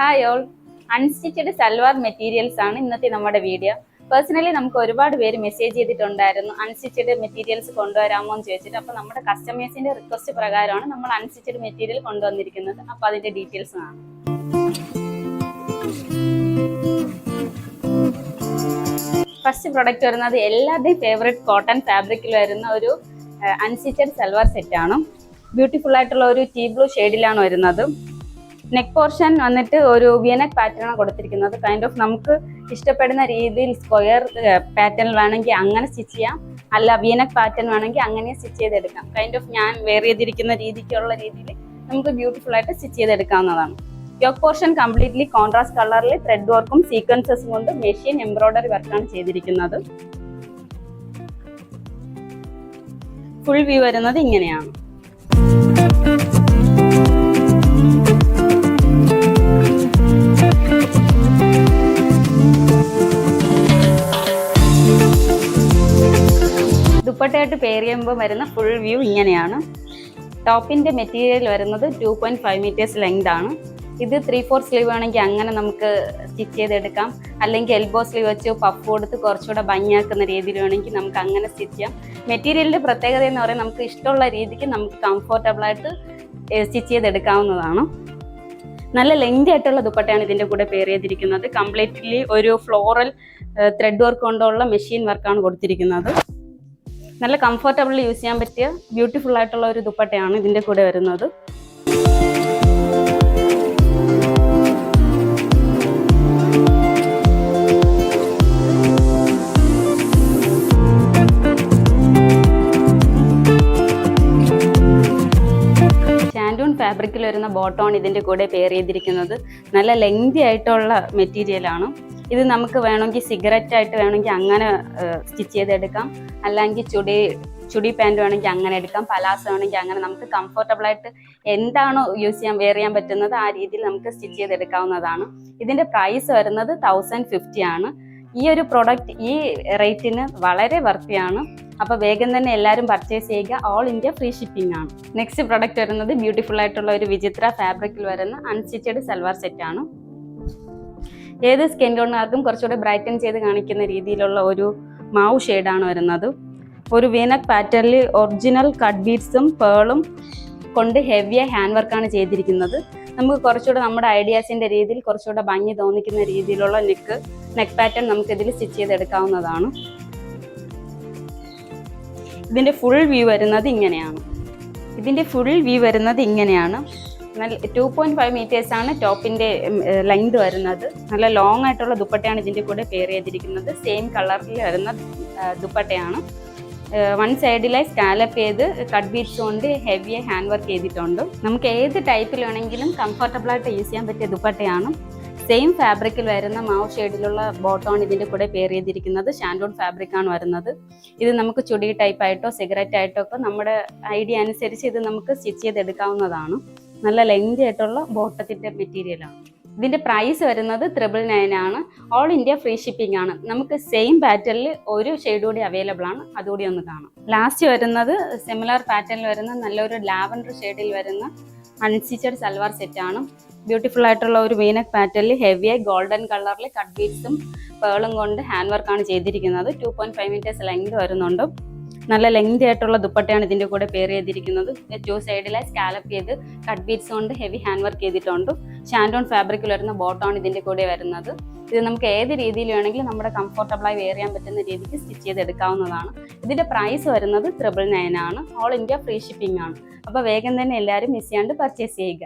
Hi all unstitched salwar materials ആണ് ഇന്നത്തെ നമ്മുടെ വീഡിയോ പേഴ്സണലി നമുക്ക് ഒരുപാട് പേര് മെസ്സേജ് ചെയ്തിട്ടുണ്ടായിരുന്നു അൺസ്റ്റിച്ചഡ് മെറ്റീരിയൽസ് കൊണ്ടുവരാമോ എന്ന് ചോദിച്ചിട്ട്. അപ്പോൾ നമ്മുടെ കസ്റ്റമേഴ്സിന്റെ റിക്വസ്റ്റ് പ്രകാരമാണ് നമ്മൾ അൺസ്റ്റിച്ചഡ് മെറ്റീരിയൽ കൊണ്ടുവന്നിരിക്കുന്നത്. അപ്പോൾ അതിന്റെ ഡീറ്റെയിൽസ് ആണ് ഫസ്റ്റ് പ്രൊഡക്റ്റ് വരുന്നത് എല്ലാവരുടെയും ഫേവറേറ്റ് കോട്ടൺ ഫാബ്രിക്കിൽ വരുന്ന ഒരു അൺസ്റ്റിച്ചഡ് സൽവാർ സെറ്റ് ആണ്. ബ്യൂട്ടിഫുൾ ആയിട്ടുള്ള ഒരു ടീ ബ്ലൂ ഷെയ്ഡിലാണ് വരുന്നത്. നെക്ക് പോർഷൻ വന്നിട്ട് ഒരു വിയനക് പാറ്റേൺ ആണ് കൊടുത്തിരിക്കുന്നത്. കൈൻഡ് ഓഫ് നമുക്ക് ഇഷ്ടപ്പെടുന്ന രീതിയിൽ സ്ക്വയർ പാറ്റേൺ വേണമെങ്കിൽ അങ്ങനെ സ്റ്റിച്ച് ചെയ്യാം. അല്ല വിയനക് പാറ്റേൺ വേണമെങ്കിൽ അങ്ങനെ സ്റ്റിച്ച് ചെയ്തെടുക്കാം. കൈൻഡ് ഓഫ് ഞാൻ വേറെ ചെയ്തിരിക്കുന്ന രീതിക്കുള്ള രീതിയിൽ നമുക്ക് ബ്യൂട്ടിഫുൾ ആയിട്ട് സ്റ്റിച്ച് ചെയ്തെടുക്കാവുന്നതാണ്. യോക്ക് പോർഷൻ കംപ്ലീറ്റ്ലി കോൺട്രാസ്റ്റ് കളറിൽ ത്രെഡ് വർക്കും സീക്വൻസസും കൊണ്ട് മെഷീൻ എംബ്രോയിഡറി വർക്കാണ് ചെയ്തിരിക്കുന്നത്. ഫുൾ വ്യൂ വരുന്നത് ഇങ്ങനെയാണ്. ദുപ്പട്ടയായിട്ട് പെയർ ചെയ്യുമ്പോൾ വരുന്ന ഫുൾ വ്യൂ ഇങ്ങനെയാണ്. ടോപ്പിന്റെ മെറ്റീരിയൽ വരുന്നത് two point five meters length ആണ്. ഇത് ത്രീ ഫോർ സ്ലീവ് ആണെങ്കിൽ അങ്ങനെ നമുക്ക് സ്റ്റിച്ച് ചെയ്തെടുക്കാം. അല്ലെങ്കിൽ എൽബോ സ്ലീവ് വെച്ച് പഫ് കൊടുത്ത് കുറച്ചുകൂടെ ഭംഗിയാക്കുന്ന രീതിയിൽ വേണമെങ്കിൽ നമുക്ക് അങ്ങനെ സ്റ്റിച്ച് ചെയ്യാം. മെറ്റീരിയലിന്റെ പ്രത്യേകത എന്ന് പറയുന്നത് നമുക്ക് ഇഷ്ടമുള്ള രീതിക്ക് നമുക്ക് കംഫർട്ടബിൾ ആയിട്ട് സ്റ്റിച്ച് ചെയ്തെടുക്കാവുന്നതാണ്. നല്ല ലെങ്തി ആയിട്ടുള്ള ദുപ്പട്ടയാണ് ഇതിന്റെ കൂടെ പെയർ ചെയ്തിരിക്കുന്നത്. കംപ്ലീറ്റ്ലി ഒരു ഫ്ലോറൽ ത്രെഡ് വർക്ക് കൊണ്ടുള്ള മെഷീൻ വർക്കാണ് കൊടുത്തിരിക്കുന്നത്. നല്ല കംഫർട്ടബിൾ യൂസ് ചെയ്യാൻ പറ്റിയ ബ്യൂട്ടിഫുൾ ആയിട്ടുള്ള ഒരു ദുപ്പട്ടയാണ് ഇതിന്റെ കൂടെ വരുന്നത്. ഫാബ്രിക്കിൽ വരുന്ന ബോട്ടോൺ ഇതിന്റെ കൂടെ പെയർ ചെയ്തിരിക്കുന്നത്. നല്ല ലെങ്തി ആയിട്ടുള്ള മെറ്റീരിയൽ ആണ്. ഇത് നമുക്ക് വേണമെങ്കിൽ സിഗരറ്റ് ആയിട്ട് വേണമെങ്കിൽ അങ്ങനെ സ്റ്റിച്ച് ചെയ്തെടുക്കാം. അല്ലെങ്കിൽ ചുടി ചുടി പാന്റ് വേണമെങ്കിൽ അങ്ങനെ എടുക്കാം. പലാസ വേണമെങ്കിൽ അങ്ങനെ. നമുക്ക് കംഫർട്ടബിൾ ആയിട്ട് എന്താണോ യൂസ് ചെയ്യാൻ വെയർ ചെയ്യാൻ പറ്റുന്നത് ആ രീതിയിൽ നമുക്ക് സ്റ്റിച്ച് ചെയ്തെടുക്കാവുന്നതാണ്. ഇതിന്റെ പ്രൈസ് വരുന്നത് തൗസൻഡ് ഫിഫ്റ്റി ആണ്. ഈ ഒരു പ്രൊഡക്റ്റ് ഈ റേറ്റിന് വളരെ വർത്തിയാണ് അപ്പോൾ വേഗം തന്നെ എല്ലാവരും പർച്ചേസ് ചെയ്യുക. ഓൾ ഇന്ത്യ ഫ്രീ ഷിപ്പിംഗ് ആണ്. നെക്സ്റ്റ് പ്രൊഡക്റ്റ് വരുന്നത് ബ്യൂട്ടിഫുൾ ആയിട്ടുള്ള ഒരു വിചിത്ര ഫാബ്രിക്കിൽ വരുന്ന അൺസ്റ്റിച്ചഡ് സൽവാർ സെറ്റ് ആണ്. ഏത് സ്കിൻ ടോണുകാർക്കും കുറച്ചുകൂടെ ബ്രൈറ്റൻ ചെയ്ത് കാണിക്കുന്ന രീതിയിലുള്ള ഒരു മാവ് ഷെയ്ഡാണ് വരുന്നത്. ഒരു വീനക് പാറ്റേണിൽ ഒറിജിനൽ കട്ട് ബീഡ്സും പേളും കൊണ്ട് ഹെവിയ ഹാൻഡ് വർക്കാണ് ചെയ്തിരിക്കുന്നത്. നമുക്ക് കുറച്ചുകൂടെ നമ്മുടെ ഐഡിയാസിന്റെ രീതിയിൽ കുറച്ചുകൂടെ ഭംഗി തോന്നിക്കുന്ന രീതിയിലുള്ള നെക്ക് നെക്ക് പാറ്റേൺ നമുക്ക് ഇതിൽ സ്റ്റിച്ച് ചെയ്തെടുക്കാവുന്നതാണ്. ഇതിന്റെ ഫുൾ വ്യൂ വരുന്നത് ഇങ്ങനെയാണ്. ഇതിന്റെ ഫുൾ വ്യൂ വരുന്നത് ഇങ്ങനെയാണ്. നല്ല ടു പോയിന്റ് ഫൈവ് മീറ്റേഴ്സ് ആണ് ടോപ്പിന്റെ ലെങ്ത് വരുന്നത്. നല്ല ലോങ് ആയിട്ടുള്ള ദുപ്പട്ടയാണ് ഇതിന്റെ കൂടെ പെയർ ചെയ്തിരിക്കുന്നത്. സെയിം കളറിൽ വരുന്ന ദുപ്പട്ടയാണ്. വൺ സൈഡിലായി സ്കാലപ്പ് ചെയ്ത് കട്ട് ബീഡ്സ് കൊണ്ട് ഹെവി ഹാൻഡ് വർക്ക് ചെയ്തിട്ടുണ്ട്. നമുക്ക് ഏത് ടൈപ്പിൽ വേണമെങ്കിലും കംഫർട്ടബിൾ ആയിട്ട് യൂസ് ചെയ്യാൻ പറ്റിയ ദുപ്പട്ടയാണ്. സെയിം ഫാബ്രിക്കിൽ വരുന്ന മാവ് ഷെയ്ഡിലുള്ള ബോട്ടമാണ് ഇതിന്റെ കൂടെ പെയർ ചെയ്തിരിക്കുന്നത്. ഷാൻഡോൺ ഫാബ്രിക് ആണ് വരുന്നത്. ഇത് നമുക്ക് ചുടി ടൈപ്പ് ആയിട്ടോ സിഗരറ്റ് ആയിട്ടോ ഒക്കെ നമ്മുടെ ഐഡിയ അനുസരിച്ച് ഇത് നമുക്ക് സ്റ്റിച്ച് ചെയ്തെടുക്കാവുന്നതാണ്. നല്ല ലെങ്ത് ആയിട്ടുള്ള ബോട്ടത്തിന്റെ മെറ്റീരിയലാണ് ഇതിന്റെ പ്രൈസ് വരുന്നത് ത്രിബിൾ നയൻ ആണ്. ഓൾ ഇന്ത്യ ഫ്രീ ഷിപ്പിംഗ് ആണ്. നമുക്ക് സെയിം പാറ്റേണിൽ ഒരു ഷെയ്ഡ് കൂടി അവൈലബിൾ ആണ്. അതുകൂടി ഒന്ന് കാണാം. ലാസ്റ്റ് വരുന്നത് സിമിലർ പാറ്റേണിൽ വരുന്ന നല്ലൊരു ലാവൻഡർ ഷെയ്ഡിൽ വരുന്ന അൺസ്റ്റിച്ചഡ് സൽവാർ സെറ്റ് ആണ്. ബ്യൂട്ടിഫുൾ ആയിട്ടുള്ള ഒരു വീനക് പാറ്റേണിൽ ഹെവിയായി ഗോൾഡൻ കളറിൽ കട്ട് ബീഡ്സും പേളും കൊണ്ട് ഹാൻഡ് വർക്കാണ് ചെയ്തിരിക്കുന്നത്. Two point five meters length വരുന്നുണ്ട്. നല്ല ലെങ്തി ആയിട്ടുള്ള ദുപ്പട്ടയാണ് ഇതിന്റെ കൂടെ പെയർ ചെയ്തിരിക്കുന്നത്. ടു സൈഡിലായി സ്കാലപ്പ് ചെയ്ത് കട്ട് ബീറ്റ്സ് കൊണ്ട് ഹെവി ഹാൻഡ് വർക്ക് ചെയ്തിട്ടുണ്ട്. ഷാൻഡോൺ ഫാബ്രിക്കിൽ വരുന്ന ബോട്ടമാണ് ഇതിന്റെ കൂടെ വരുന്നത്. ഇത് നമുക്ക് ഏത് രീതിയിൽ വേണമെങ്കിലും നമ്മുടെ കംഫർട്ടബിളായി വെയർ ചെയ്യാൻ പറ്റുന്ന രീതിക്ക് സ്റ്റിച്ച് ചെയ്തെടുക്കാവുന്നതാണ് ഇതിന്റെ പ്രൈസ് വരുന്നത് ത്രിബിൾ നയൻ ആണ്. ഓൾ ഇന്ത്യ ഫ്രീ ഷിപ്പിംഗ് ആണ്. അപ്പോൾ വേഗം തന്നെ എല്ലാവരും മിസ് ചെയ്യാണ്ട് പർച്ചേസ് ചെയ്യുക.